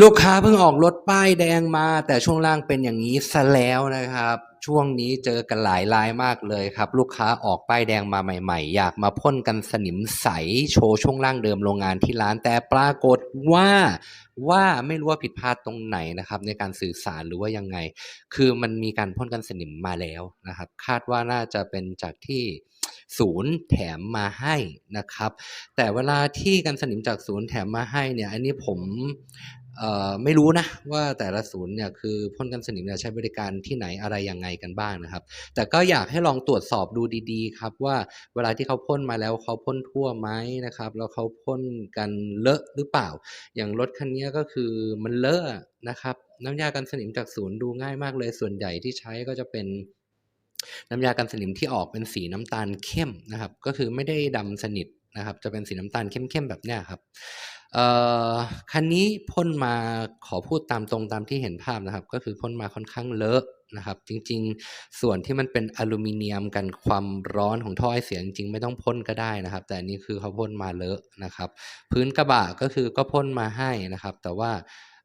ลูกค้าเพิ่งออกรถป้ายแดงมา แต่ช่วงล่างเป็นอย่างนี้ซะแล้วนะครับ ช่วงนี้เจอกันหลายรายมากเลยครับ ลูกค้าออกป้ายแดงมาใหม่ ๆ อยากมาพ่นกันสนิมใสโชว์ช่วงล่างเดิมโรงงานที่ร้านแต่ปรากฏว่าว่าไม่รู้ว่าผิดพลาดตรงไหนนะครับ ในการสื่อสารหรือว่ายังไง คือมันมีการพ่นกันสนิมมาแล้วนะครับ คาดว่าน่าจะเป็นจากที่ศูนย์แถมมาให้นะครับ แต่เวลาที่กันสนิมจากศูนย์แถมมาให้เนี่ย อันนี้ผม ไม่รู้นะว่าแต่ละศูนย์เนี่ยคือพ่นกันสนิมเนี่ยใช้บริการที่ไหนอะไรยังไงกันบ้างนะครับ แต่ก็อยากให้ลองตรวจสอบดูดีๆ ครับว่าเวลาที่เขาพ่นมาแล้วเขาพ่นทั่วไหมนะครับแล้วเขาพ่นกันเลอะหรือเปล่า อย่างรถคันนี้ก็คือมันเลอะนะครับ น้ำยากันสนิมจากศูนย์ดูง่ายมากเลยส่วนใหญ่ที่ใช้ก็จะเป็นน้ำยากันสนิมที่ออกเป็นสีน้ำตาลเข้มนะครับ ก็คือไม่ได้ดำสนิท นะครับจะเป็นสีน้ำตาลเข้มๆแบบเนี้ยครับเอ่อคันนี้พ่นมาขอพูดตามตรงตามที่เห็นภาพนะครับ ก็คือพ่นมาค่อนข้างเลอะนะครับ จริงๆ ส่วนที่มันเป็นอลูมิเนียมกันความร้อนของท่อไอเสียจริงๆไม่ต้องพ่นก็ได้นะครับ แต่อันนี้คือเขาพ่นมาเลอะนะครับ พื้นกระบะก็คือก็พ่นมาให้นะครับ แต่ว่า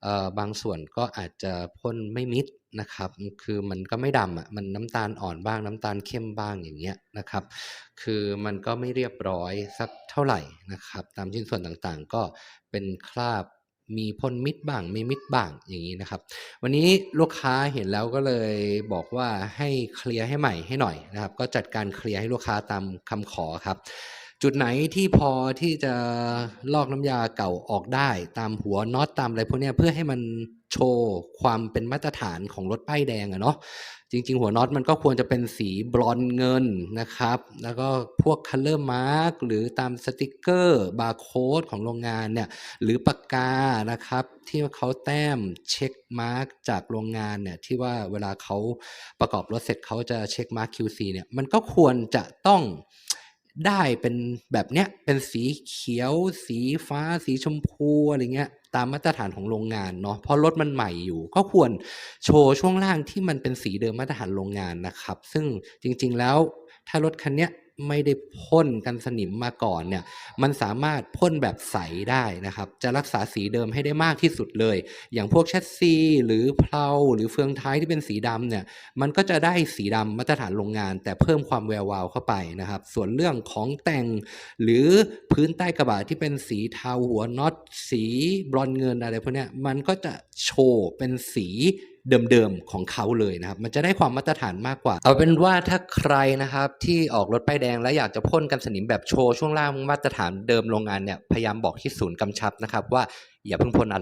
เอ่อบางส่วนก็อาจจะพ่นไม่มิด นะครับ คือมันก็ไม่ดำอะมันน้ำตาลอ่อนบ้างน้ำตาลเข้มบ้างอย่างเงี้ยนะครับ คือมันก็ไม่เรียบร้อยสักเท่าไหร่นะครับ ตามชิ้นส่วนต่างๆ ก็เป็นคราบมีพ่นมิดบ้างไม่มิดบ้างอย่างนี้นะครับ วันนี้ลูกค้าเห็นแล้วก็เลยบอกว่าให้เคลียร์ให้ใหม่ให้หน่อยนะครับ ก็จัดการเคลียร์ให้ลูกค้าตามคำขอครับ จุดไหนที่พอที่จะลอกน้ำยาเก่าออกได้ตามหัวน็อตตามอะไรพวกนี้เพื่อให้มันโชว์ความเป็นมาตรฐานของรถป้ายแดงอะเนาะจริง ๆ หัวน็อตมันก็ควรจะเป็นสีบรอนเงินนะครับ แล้วก็พวก color mark หรือตามสติกเกอร์บาร์โค้ดของโรงงานเนี่ยหรือปากกานะครับ ที่เขาแต้มเช็คมาร์กจากโรงงานเนี่ยที่ว่าเวลาเขาประกอบรถเสร็จเขาจะเช็คมาร์ก QC เนี่ยมันก็ควรจะต้อง ได้เป็นแบบเนี้ยเป็นสีเขียว สีฟ้า สีชมพูอะไรเงี้ยตามมาตรฐานของโรงงานเนาะเพราะรถมันใหม่อยู่ ก็ควรโชว์ช่วงล่างที่มันเป็นสีเดิมมาตรฐานโรงงานนะครับ ซึ่งจริงๆแล้วถ้ารถคันเนี้ย ไม่ได้พ่นกันสนิมมาก่อนเนี่ยมันสามารถพ่นแบบใสได้นะครับ จะรักษาสีเดิมให้ได้มากที่สุดเลย อย่างพวกแชสซีหรือเพลาหรือเฟืองท้ายที่เป็นสีดำเนี่ยมันก็จะได้สีดำมาตรฐานโรงงาน แต่เพิ่มความแวววาวเข้าไปนะครับ ส่วนเรื่องของแต่งหรือพื้นใต้กระบะที่เป็นสีเทาหัวน็อตสีบรอนเงินอะไรพวกเนี้ยมันก็จะโชว์เป็นสี เดิมๆของเขาเลยนะครับ มันจะได้ความมาตรฐานมากกว่า เอาเป็นว่าถ้าใครนะครับที่ออกรถป้ายแดงแล้วอยากจะพ่นกันสนิมแบบโชว์ช่วงล่างมาตรฐานเดิมโรงงานเนี่ยพยายามบอกที่ศูนย์กำชับนะครับว่าอย่าเพิ่งพ่นอะไร